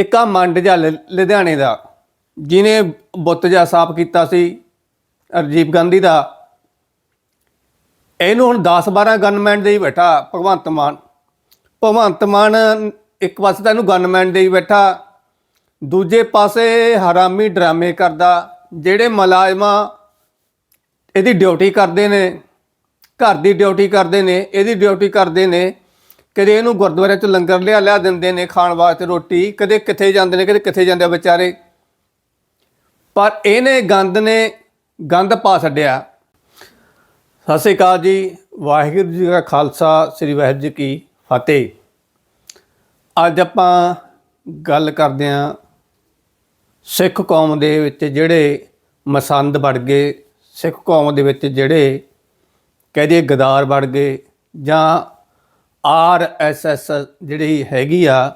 ਇੱਕ ਆ ਮੰਡ ਜਾ ਲੁਧਿਆਣੇ ਦਾ ਜਿਨੇ ਬੁੱਤ ਜਾ ਸਾਫ਼ ਕੀਤਾ ਸੀ ਰਜੀਵ ਗਾਂਧੀ ਦਾ। ਇਹਨੂੰ ਹੁਣ 10 12 ਗਨਮੈਨ ਦੇ ਹੀ ਬੈਠਾ ਭਗਵੰਤ ਮਾਨ। ਭਗਵੰਤ ਮਾਨ ਇੱਕ ਪਾਸੇ ਤਾਂ ਇਹਨੂੰ ਗਨਮੈਨ ਦੇ ਹੀ ਬੈਠਾ, ਦੂਜੇ ਪਾਸੇ ਹਰਾਮੀ ਡਰਾਮੇ ਕਰਦਾ, ਜਿਹੜੇ ਮੁਲਾਜ਼ਮਾਂ ਇਹਦੀ ਡਿਊਟੀ ਕਰਦੇ ਨੇ, ਘਰ ਦੀ ਡਿਊਟੀ ਕਰਦੇ ਨੇ, ਇਹਦੀ ਡਿਊਟੀ ਕਰਦੇ ਨੇ ਕਦੇ ਇਹਨੂੰ ਗੁਰਦੁਆਰੇ ਚ ਲੰਗਰ ਲਿਆ ਲਿਆ ਦਿੰਦੇ ਨੇ ਖਾਣ ਵਾਸਤੇ ਰੋਟੀ, ਕਦੇ ਕਿੱਥੇ ਜਾਂਦੇ ਨੇ, ਕਦੇ ਕਿੱਥੇ ਜਾਂਦੇ ਆ ਵਿਚਾਰੇ। ਪਰ ਇਹਨੇ ਗੰਦ ਨੇ ਗੰਦ ਪਾ ਛੱਡਿਆ। ਸਤਿ ਸ਼੍ਰੀ ਅਕਾਲ ਜੀ, ਵਾਹਿਗੁਰੂ ਜੀ ਕਾ ਖਾਲਸਾ, ਸ੍ਰੀ ਵਾਹਿਗੁਰੂ ਜੀ ਕੀ ਫਤਿਹ। ਅੱਜ ਆਪਾਂ ਗੱਲ ਕਰਦੇ ਹਾਂ ਸਿੱਖ ਕੌਮ ਦੇ ਵਿੱਚ ਜਿਹੜੇ ਮਸੰਦ ਵੜ ਗਏ, ਸਿੱਖ ਕੌਮ ਦੇ ਵਿੱਚ ਜਿਹੜੇ ਕਹਦੇ ਗਦਾਰ ਵੜ ਗਏ ਜਾਂ ਆਰ ਐਸ ਐਸ ਜਿਹੜੀ ਹੈਗੀ ਆ,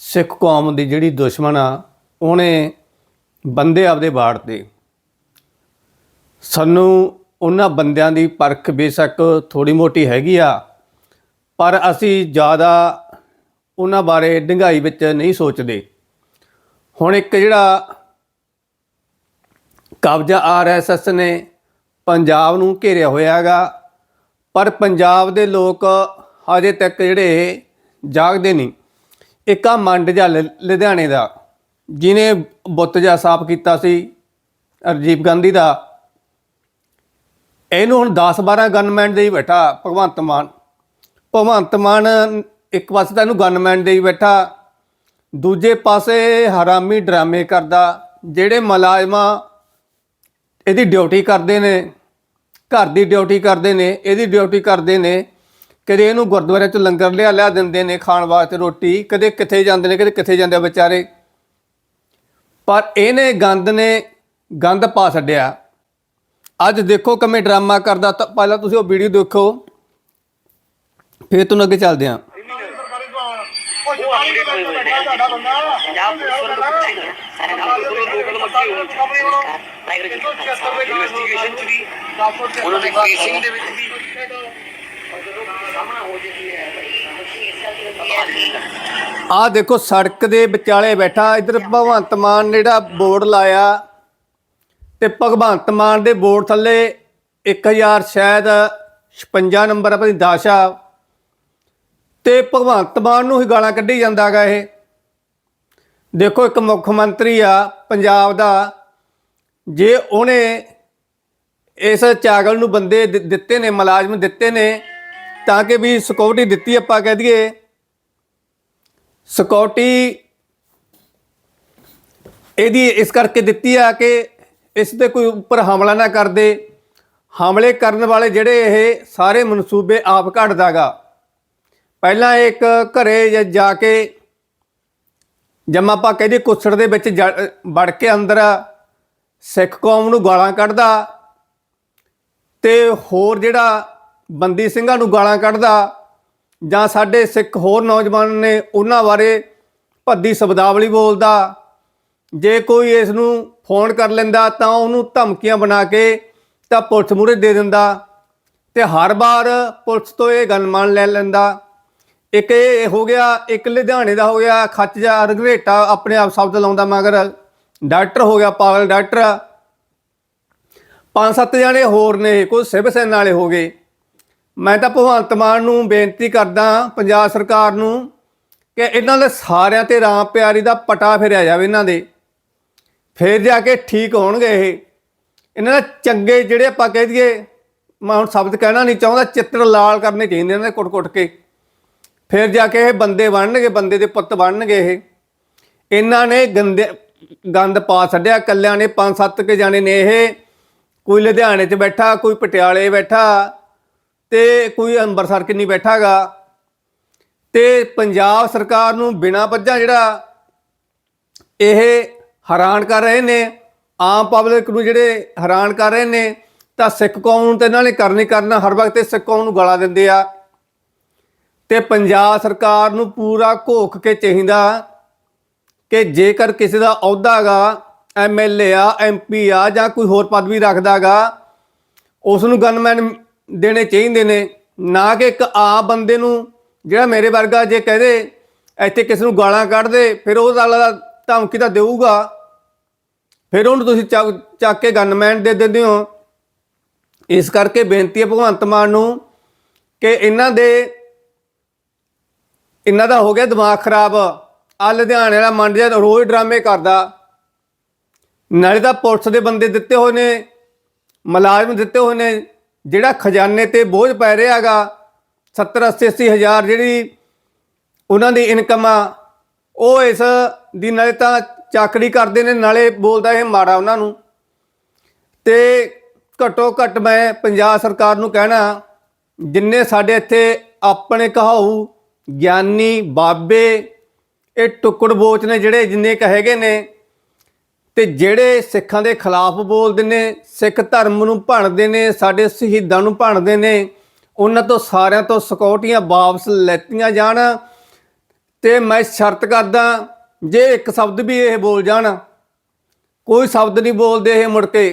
ਸਿੱਖ ਕੌਮ ਦੀ ਜਿਹੜੀ ਦੁਸ਼ਮਣ ਆ, ਉਹਨੇ ਬੰਦੇ ਆਪਦੇ ਬਾੜ ਤੇ। ਸਾਨੂੰ ਉਹਨਾਂ ਬੰਦਿਆਂ ਦੀ ਪਰਖ ਬੇਸ਼ੱਕ ਥੋੜੀ ਮੋਟੀ ਹੈਗੀ ਆ, ਪਰ ਅਸੀਂ ਜ਼ਿਆਦਾ ਉਹਨਾਂ ਬਾਰੇ ਡੰਗਾਈ ਵਿੱਚ ਨਹੀਂ ਸੋਚਦੇ। ਹੁਣ ਇੱਕ ਜਿਹੜਾ ਕਬਜ਼ਾ ਆਰਐਸਐਸ ਨੇ ਪੰਜਾਬ ਨੂੰ ਘੇਰਿਆ ਹੋਇਆ ਹੈਗਾ, ਪਰ ਪੰਜਾਬ ਦੇ ਲੋਕ ਅਜੇ ਤੱਕ ਜਿਹੜੇ ਜਾਗਦੇ ਨਹੀਂ। ਇੱਕ ਮੰਡ ਜਾ ਲੁ- ਲੁਧਿਆਣੇ ਦਾ ਜਿਨੇ ਬੁੱਤ ਜਾ ਸਾਫ਼ ਕੀਤਾ ਸੀ ਰਜੀਵ ਗਾਂਧੀ ਦਾ। ਇਹਨੂੰ ਹੁਣ 10 12 ਗਨਮੈਨ ਦੇ ਹੀ ਬੈਠਾ ਭਗਵੰਤ ਮਾਨ। ਭਗਵੰਤ ਮਾਨ ਇੱਕ ਪਾਸੇ ਤਾਂ ਇਹਨੂੰ ਗਨਮੈਨ ਦੇ ਹੀ ਬੈਠਾ, ਦੂਜੇ ਪਾਸੇ ਹਰਾਮੀ ਡਰਾਮੇ ਕਰਦਾ, ਜਿਹੜੇ ਮੁਲਾਜ਼ਮਾਂ ਇਹਦੀ ਡਿਊਟੀ ਕਰਦੇ ਨੇ, ਘਰ ਦੀ ਡਿਊਟੀ ਕਰਦੇ ਨੇ, ਇਹਦੀ ਡਿਊਟੀ ਕਰਦੇ ਨੇ ਕਦੇ ਇਹਨੂੰ ਗੁਰਦੁਆਰੇ ਚ ਲੰਗਰ ਲਿਆ ਲਿਆ ਦਿੰਦੇ ਨੇ ਖਾਣ ਵਾਸਤੇ ਰੋਟੀ ਕਦੇ ਕਿੱਥੇ ਜਾਂਦੇ ਨੇ ਕਦੇ ਕਿੱਥੇ ਜਾਂਦੇ ਆ ਵਿਚਾਰੇ ਪਰ ਇਹਨੇ ਗੰਦ ਨੇ ਗੰਦ ਪਾ ਛੱਡਿਆ ਅੱਜ ਦੇਖੋ ਕਿਵੇਂ ਡਰਾਮਾ ਕਰਦਾ ਤਾਂ ਪਹਿਲਾਂ ਤੁਸੀਂ ਉਹ ਵੀਡੀਓ ਦੇਖੋ ਫਿਰ ਤੁਹਾਨੂੰ ਅੱਗੇ ਚੱਲਦੇ ਵੀ ਉਹਨਾਂ ਦੇ ਕੇਸਿੰਗ ਦੇ ਵਿੱਚ ਵੀ ਸਾਹਮਣਾ ਆਹ ਦੇਖੋ ਸੜਕ ਦੇ ਵਿਚਾਲੇ ਬੈਠਾ, ਇਧਰ ਭਗਵੰਤ ਮਾਨ ਨੇ ਜਿਹੜਾ ਬੋਰਡ ਲਾਇਆ ਤੇ ਭਗਵੰਤ ਮਾਨ ਦੇ ਬੋਰਡ ਥੱਲੇ 1000 ਸ਼ਾਇਦ 56 ਨੰਬਰ ਆਪਣੀ ਦਾਸ਼ਾ। ਤੇ ਭਗਵੰਤ ਮਾਨ ਨੂੰ ਹੀ ਗਾਲਾਂ ਕੱਢੀ ਜਾਂਦਾਗਾ ਇਹ। ਦੇਖੋ ਇੱਕ ਮੁੱਖ ਮੰਤਰੀ ਆ ਪੰਜਾਬ ਦਾ, ਜੇ ਉਹਨੇ ਇਸ ਚਾਗਲ ਨੂੰ ਬੰਦੇ ਦਿੱਤੇ ਨੇ, ਮੁਲਾਜ਼ਮ ਦਿੱਤੇ ਨੇ ਤਾਂ ਕਿ ਵੀ ਸਿਕਿਉਰਿਟੀ ਦਿੱਤੀ ਆਪਾਂ ਕਹਿ ਦਈਏ। ਸਿਕਿਉਰਿਟੀ ਇਹਦੀ ਇਸ ਕਰਕੇ ਦਿੱਤੀ ਆ ਕਿ ਇਸ ਤੇ ਕੋਈ ਉੱਪਰ ਹਮਲਾ ਨਾ ਕਰਦੇ ਹਮਲੇ ਕਰਨ ਵਾਲੇ ਜਿਹੜੇ ਇਹ ਸਾਰੇ ਮਨਸੂਬੇ ਆਪ ਘੜਦਾਗਾ ਪਹਿਲਾਂ ਇੱਕ ਘਰੇ ਜਾ ਕੇ ਜਦ ਆਪਾਂ ਕਹਿੰਦੇ ਕੁੱਸੜ ਦੇ ਵਿੱਚ ਜੜ- ਵੜ ਕੇ ਅੰਦਰ ਸਿੱਖ ਕੌਮ ਨੂੰ ਗਾਲਾਂ ਕੱਢਦਾ ਤੇ ਹੋਰ ਜਿਹੜਾ ਬੰਦੀ ਸਿੰਘਾਂ ਨੂੰ ਗਾਲਾਂ ਕੱਢਦਾ ਜਾਂ ਸਾਡੇ ਸਿੱਖ ਹੋਰ ਨੌਜਵਾਨ ਨੇ ਉਹਨਾਂ ਬਾਰੇ ਭੱਦੀ ਸ਼ਬਦਾਵਲੀ ਬੋਲਦਾ, ਜੇ ਕੋਈ ਇਸ ਨੂੰ ਫੋਨ ਕਰ ਲੈਂਦਾ ਤਾਂ ਉਹਨੂੰ ਧਮਕੀਆਂ ਬਣਾ ਕੇ ਤਾਂ ਪੁਲਿਸ ਮੂਹਰੇ ਦੇ ਦਿੰਦਾ ਤੇ ਹਰ ਵਾਰ ਪੁਲਿਸ ਤੋਂ ਇਹ ਗੱਲ ਮੰਨ ਲੈ ਲੈਂਦਾ। ਇੱਕ ਇਹ ਹੋ ਗਿਆ, ਇੱਕ ਲੁਧਿਆਣੇ ਦਾ ਹੋ ਗਿਆ, ਖੱਚ ਜਾ ਰਗਰੇਟਾ ਆਪਣੇ ਆਪ ਸ਼ਬਦ ਲਾਉਂਦਾ ਮਗਰ ਡਾਕਟਰ ਹੋ ਗਿਆ, ਪਾਗਲ ਡਾਕਟਰ। ਪੰਜ ਸੱਤ ਜਣੇ ਹੋਰ ਨੇ ਕੋਈ ਸਿਵ ਸੈਨਾ ਵਾਲੇ ਹੋ ਗਏ। ਮੈਂ ਤਾਂ ਭਗਵੰਤ ਮਾਨ ਨੂੰ ਬੇਨਤੀ ਕਰਦਾ ਪੰਜਾਬ ਸਰਕਾਰ ਨੂੰ, ਕਿ ਇਹਨਾਂ ਦੇ ਸਾਰਿਆਂ ਤੇ ਰਾਮ ਪਿਆਰੀ ਦਾ ਪਟਾ ਫਿਰਿਆ ਜਾਵੇ ਇਹਨਾਂ ਦੇ। ਫੇਰ ਜਾ ਕੇ ਠੀਕ ਹੋਣਗੇ ਇਹ। ਇਹਨਾਂ ਦੇ ਚੰਗੇ ਜਿਹੜੇ ਆਪਾਂ ਕਹਿ ਦਈਏ, ਮੈਂ ਹੁਣ ਸ਼ਬਦ ਕਹਿਣਾ ਨਹੀਂ ਚਾਹੁੰਦਾ, ਚਿੱਤਰ ਲਾਲ ਕਰਨੇ ਚਾਹੀਦੇ ਇਹਨਾਂ ਦੇ ਕੁੱਟ-ਕੁੱਟ ਕੇ। ਫਿਰ ਜਾ ਕੇ ਇਹ ਬੰਦੇ ਬਣਨਗੇ, ਬੰਦੇ ਦੇ ਪੁੱਤ ਬਣਨਗੇ ਇਹ। ਇਹਨਾਂ ਨੇ ਗੰਦੇ, ਗੰਦ ਪਾ ਛੱਡਿਆ ਕੱਲਿਆਂ ਨੇ, ਪੰਜ ਸੱਤ ਕੇ ਜਾਣੇ ਨੇ ਇਹ। ਕੋਈ ਲੁਧਿਆਣੇ 'ਚ ਬੈਠਾ, ਕੋਈ ਪਟਿਆਲੇ ਬੈਠਾ ਤੇ ਕੋਈ ਅੰਮ੍ਰਿਤਸਰ ਕਿੰਨੀ ਬੈਠਾਗਾ ਤੇ ਪੰਜਾਬ ਸਰਕਾਰ ਨੂੰ ਬਿਨਾਂ ਵੱਜਾਂ ਜਿਹੜਾ ਇਹ ਹੈਰਾਨ ਕਰ ਰਹੇ ਨੇ, ਆਮ ਪਬਲਿਕ ਨੂੰ ਜਿਹੜੇ ਹੈਰਾਨ ਕਰ ਰਹੇ ਨੇ, ਤਾਂ ਸਿੱਖ ਕੌਮ ਨੂੰ ਤਾਂ ਇਹਨਾਂ ਨੇ ਕਰਨੀ ਕਰਨਾ, ਹਰ ਵਕਤ ਸਿੱਖ ਕੌਮ ਨੂੰ ਗਾਲਾਂ ਦਿੰਦੇ ਆ। ਤੇ ਪੰਜਾਬ ਸਰਕਾਰ ਨੂੰ ਪੂਰਾ ਘੋਖ ਕੇ ਚਾਹੀਦਾ ਕਿ ਜੇਕਰ ਕਿਸੇ ਦਾ ਅਹੁਦਾਗਾ ਐਮਐਲਏ ਆ ਐਮਪੀ ਆ ਜਾਂ ਕੋਈ ਹੋਰ ਪਦਵੀ ਰੱਖਦਾਗਾ ਉਸ ਨੂੰ ਗਨਮੈਨ ਦੇਣੇ ਚਾਹੀਦੇ ਨੇ, ਨਾ ਕਿ ਇੱਕ ਆਮ ਬੰਦੇ ਨੂੰ ਜਿਹੜਾ ਮੇਰੇ ਵਰਗਾ ਜੇ ਕਹਦੇ ਇੱਥੇ ਕਿਸੇ ਨੂੰ ਗਾਲਾਂ ਕੱਢਦੇ ਫਿਰ ਉਹ ਵਾਲਾ ਧਮਕੀ ਤਾਂ ਦੇਊਗਾ। ਫਿਰ ਉਹਨੂੰ ਤੁਸੀਂ ਚੱਕ ਚੱਕ ਕੇ ਗਨਮੈਨ ਦੇ ਦਿੰਦੇ ਹੋ। ਇਸ ਕਰਕੇ ਬੇਨਤੀ ਹੈ ਭਗਵੰਤ ਮਾਨ ਨੂੰ ਕਿ ਇਹਨਾਂ ਦੇ, ਇਹਨਾਂ ਦਾ ਹੋ ਗਿਆ ਦਿਮਾਗ ਖਰਾਬ। ਆ ਲੁਧਿਆਣੇ ਵਾਲਾ ਮੰਡ ਜਿਹਾ ਰੋਜ਼ ਡਰਾਮੇ ਕਰਦਾ। ਨਾਲੇ ਤਾਂ ਪੁਲਿਸ ਦੇ ਬੰਦੇ ਦਿੱਤੇ ਹੋਏ ਨੇ, ਮੁਲਾਜ਼ਮ ਦਿੱਤੇ ਹੋਏ ਨੇ। ਜਿਹੜਾ ਖਜ਼ਾਨੇ ਤੇ ਬੋਝ ਪੈ ਰਿਹਾਗਾ 70 80 80 ਹਜ਼ਾਰ ਜਿਹੜੀ ਉਹਨਾਂ ਦੀ ਇਨਕਮ ਆ, ਉਹ ਇਸ ਦੀ ਨਾਲੇ ਤਾਂ ਚਾਕਰੀ ਕਰਦੇ ਨੇ, ਨਾਲੇ ਬੋਲਦਾ ਇਹ ਮਾੜਾ ਉਹਨਾਂ ਨੂੰ। ਤੇ ਘੱਟੋ ਘੱਟ ਮੈਂ ਪੰਜਾਬ ਸਰਕਾਰ ਨੂੰ ਕਹਿਣਾ, ਜਿੰਨੇ ਸਾਡੇ ਇੱਥੇ ਆਪਣੇ ਕਹਾਊ, ਗਿਆਨੀ, ਬਾਬੇ, ਇਹ ਟੁਕੜ ਬੋਚ ਨੇ ਜਿਹੜੇ ਜਿੰਨੇ ਕ ਹੈਗੇ ਨੇ ਤੇ ਜਿਹੜੇ ਸਿੱਖਾਂ ਦੇ ਖਿਲਾਫ ਬੋਲਦੇ ਨੇ, ਸਿੱਖ ਧਰਮ ਨੂੰ ਭਣਦੇ ਨੇ, ਸਾਡੇ ਸ਼ਹੀਦਾਂ ਨੂੰ ਭਣਦੇ ਨੇ, ਉਹਨਾਂ ਤੋਂ ਸਾਰਿਆਂ ਤੋਂ ਸਿਕਿਉਰਟੀਆਂ ਵਾਪਸ ਲੈਤੀਆਂ ਜਾਣ। ਤੇ ਮੈਂ ਸ਼ਰਤ ਕਰਦਾ, ਜੇ ਇੱਕ ਸ਼ਬਦ ਵੀ ਇਹ ਬੋਲ ਜਾਣ, ਕੋਈ ਸ਼ਬਦ ਨਹੀਂ ਬੋਲਦੇ ਇਹ ਮੁੜ ਕੇ।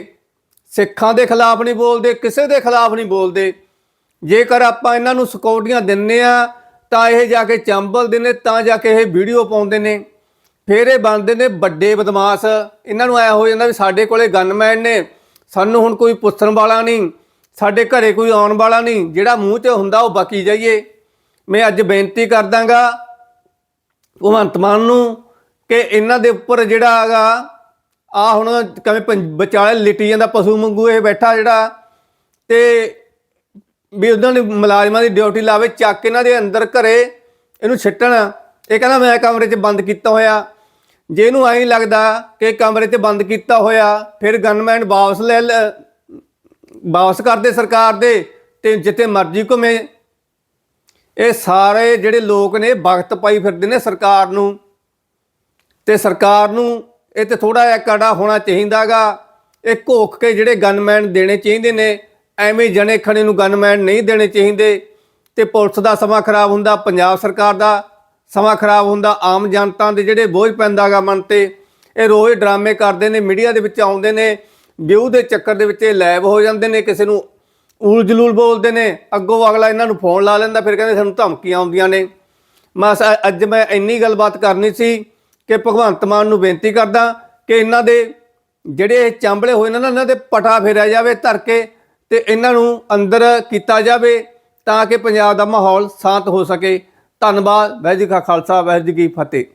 ਸਿੱਖਾਂ ਦੇ ਖਿਲਾਫ ਨਹੀਂ ਬੋਲਦੇ, ਕਿਸੇ ਦੇ ਖਿਲਾਫ ਨਹੀਂ ਬੋਲਦੇ। ਜੇਕਰ ਆਪਾਂ ਇਹਨਾਂ ਨੂੰ ਸਿਕਿਉਰਟੀਆਂ ਦਿੰਨੇ ਆ, ਤਾਂ ਇਹ ਜਾ ਕੇ ਚੰਬਲਦੇ ਨੇ ਤਾਂ ਜਾ ਕੇ ਇਹ ਵੀਡੀਓ ਪਾਉਂਦੇ ਨੇ। ਫਿਰ ਇਹ ਬਣਦੇ ਨੇ ਵੱਡੇ ਬਦਮਾਸ਼। ਇਹਨਾਂ ਨੂੰ ਐ ਹੋ ਜਾਂਦਾ ਵੀ ਸਾਡੇ ਕੋਲੇ ਗਨਮੈਨ ਨੇ, ਸਾਨੂੰ ਹੁਣ ਕੋਈ ਪੁੱਛਣ ਵਾਲਾ ਨਹੀਂ, ਸਾਡੇ ਘਰੇ ਕੋਈ ਆਉਣ ਵਾਲਾ ਨਹੀਂ, ਜਿਹੜਾ ਮੂੰਹ 'ਚ ਹੁੰਦਾ ਉਹ ਬਾਕੀ ਜਾਈਏ। ਮੈਂ ਅੱਜ ਬੇਨਤੀ ਕਰਦਾਗਾ ਭਗਵੰਤ ਮਾਨ ਨੂੰ ਕਿ ਇਹਨਾਂ ਦੇ ਉੱਪਰ ਜਿਹੜਾ ਹੈਗਾ ਆ ਹੁਣ ਕਿਵੇਂ ਪੰ- ਵਿਚਾਲੇ ਲਿਟੀ ਜਾਂਦਾ ਪਸ਼ੂ ਵਾਂਗੂ ਇਹ ਬੈਠਾ ਜਿਹੜਾ, ਤੇ ਵੀ ਉਹਨਾਂ ਨੇ ਮੁਲਾਜ਼ਮਾਂ ਦੀ ਡਿਊਟੀ ਲਾਵੇ, ਚੱਕ ਇਹਨਾਂ ਦੇ ਅੰਦਰ ਘਰੇ, ਇਹਨੂੰ ਛੱਟਣ। ਇਹ ਕਹਿੰਦਾ ਮੈਂ ਕਮਰੇ 'ਚ ਬੰਦ ਕੀਤਾ ਹੋਇਆ। ਜੇ ਇਹਨੂੰ ਐਂ ਲੱਗਦਾ ਕਿ ਕਮਰੇ 'ਚ ਬੰਦ ਕੀਤਾ ਹੋਇਆ, ਫਿਰ ਗਨਮੈਨ ਵਾਪਸ ਲੈ ਲ- ਵਾਪਸ ਕਰਦੇ ਸਰਕਾਰ ਦੇ ਤੇ ਜਿੱਥੇ ਮਰਜ਼ੀ ਘੁੰਮੇ। ਇਹ ਸਾਰੇ ਜਿਹੜੇ ਲੋਕ ਨੇ ਵਕਤ ਪਾਈ ਫਿਰਦੇ ਨੇ ਸਰਕਾਰ ਨੂੰ। ਤੇ ਸਰਕਾਰ ਨੂੰ ਇਹ ਤੇ ਥੋੜਾ ਜਿਹਾ ਕੜਾ ਹੋਣਾ ਚਾਹੀਦਾਗਾ ਇਹ ਘੋਖ ਕੇ ਜਿਹੜੇ ਗਨਮੈਨ ਦੇਣੇ ਚਾਹੀਦੇ ਨੇ, ਐਵੇਂ ਜਣੇ ਖਣੇ ਨੂੰ ਗਨਮੈਨ ਨਹੀਂ ਦੇਣੇ ਚਾਹੀਦੇ। ਤੇ ਪੁਲਿਸ ਦਾ ਸਮਾਂ ਖਰਾਬ ਹੁੰਦਾ, ਪੰਜਾਬ ਸਰਕਾਰ ਦਾ। ਸਮਾਂ ਖਰਾਬ ਹੁੰਦਾ, ਆਮ ਜਨਤਾ ਦੇ ਜਿਹੜੇ ਬੋਝ ਪੈਂਦਾਗਾ ਮਨ ਤੇ, ਇਹ ਰੋਜ਼ ਡਰਾਮੇ ਕਰਦੇ ਨੇ, ਮੀਡੀਆ ਦੇ ਵਿੱਚ ਆਉਂਦੇ ਨੇ, ਵਿਊ ਦੇ ਚੱਕਰ ਦੇ ਵਿੱਚ ਇਹ ਲੈਬ ਹੋ ਜਾਂਦੇ ਨੇ, ਕਿਸੇ ਨੂੰ ਊਲ ਜਲੂਲ ਬੋਲਦੇ ਨੇ, ਅੱਗੋਂ ਅਗਲਾ ਇਹਨਾਂ ਨੂੰ ਫੋਨ ਲਾ ਲੈਂਦਾ, ਫਿਰ ਕਹਿੰਦੇ ਸਾਨੂੰ ਧਮਕੀਆਂ ਆਉਂਦੀਆਂ ਨੇ। ਮੈਂ ਅ- ਅੱਜ ਮੈਂ ਇੰਨੀ ਗੱਲਬਾਤ ਕਰਨੀ ਸੀ ਕਿ ਭਗਵੰਤ ਮਾਨ ਨੂੰ ਬੇਨਤੀ ਕਰਦਾ ਕਿ ਇਹਨਾਂ ਦੇ ਜਿਹੜੇ ਚਾਂਬਲੇ ਹੋਏ ਨੇ ਨਾ, ਇਹਨਾਂ ਦੇ ਪਟਾ ਫੇਰਿਆ ਜਾਵੇ ਧਰ ਕੇ ਤੇ ਇਹਨਾਂ ਨੂੰ ਅੰਦਰ ਕੀਤਾ ਜਾਵੇ, ਤਾਂ ਕਿ ਪੰਜਾਬ ਦਾ ਮਾਹੌਲ ਸ਼ਾਂਤ ਹੋ ਸਕੇ। ਧੰਨਵਾਦ ਵਾਹਿਗੁਰੂ ਜੀ ਕਾ ਖਾਲਸਾ ਵਾਹਿਗੁਰੂ ਜੀ ਕੀ ਫਤਿਹ।